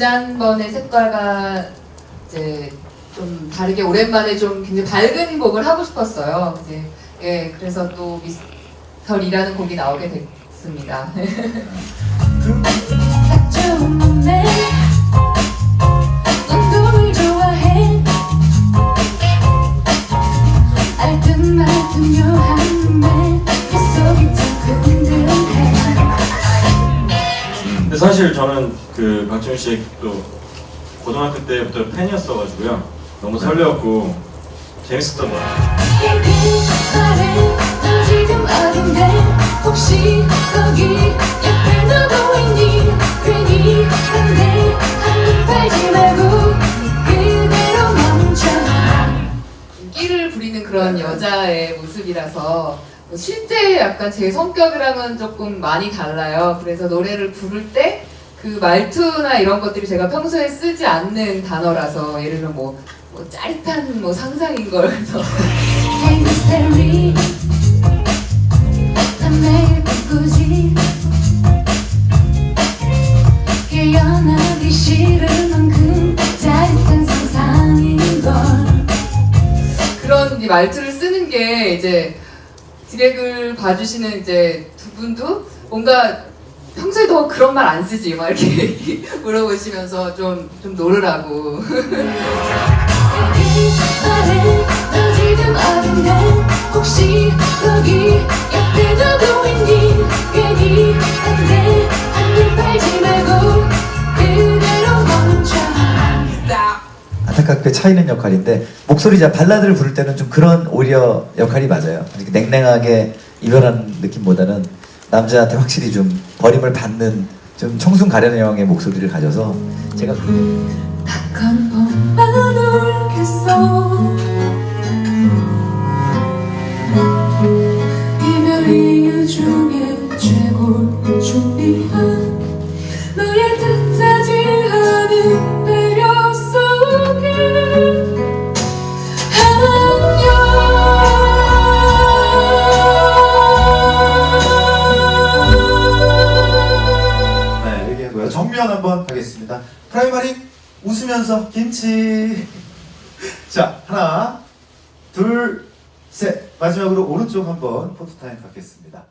지난번의 색깔과 이제 좀 다르게 오랜만에 좀 굉장히 밝은 곡을 하고 싶었어요. 이제 예, 그래서 또 미스터리라는 곡이 나오게 됐습니다. 사실 저는 그 박지훈 씨의 또 고등학교 때부터 팬이었어가지고요. 너무 설레었고 재밌었던 것 같아요. 그대로 멈춰 끼를 부리는 그런 여자의 모습이라서 뭐 실제 약간 제 성격이랑은 조금 많이 달라요. 그래서 노래를 부를 때 그 말투나 이런 것들이 제가 평소에 쓰지 않는 단어라서 예를 들면 뭐, 뭐 짜릿한 뭐 상상인 걸 바꾸지 깨어나기 싫을 만큼 짜릿한 상상인 걸 그런 이제 말투를 쓰는 게 이제 디렉을 봐주시는 이제 두 분도 뭔가 평소에 더 그런 말 안 쓰지? 막 이렇게 물어보시면서 좀좀 어딘데 혹시 안타깝게 차이는 역할인데 목소리 자 발라드를 부를 때는 좀 그런 오히려 역할이 맞아요. 냉랭하게 이별하는 느낌보다는 남자한테 확실히 좀 버림을 받는 좀 청순 가련형의 목소리를 가져서 제가 한 번만 울겠어 이별 이유 중에 최고 준비한 한번 가겠습니다. 프라이머리 웃으면서 김치. 자, 하나, 둘, 셋. 마지막으로 오른쪽 한번 포토타임 갖겠습니다.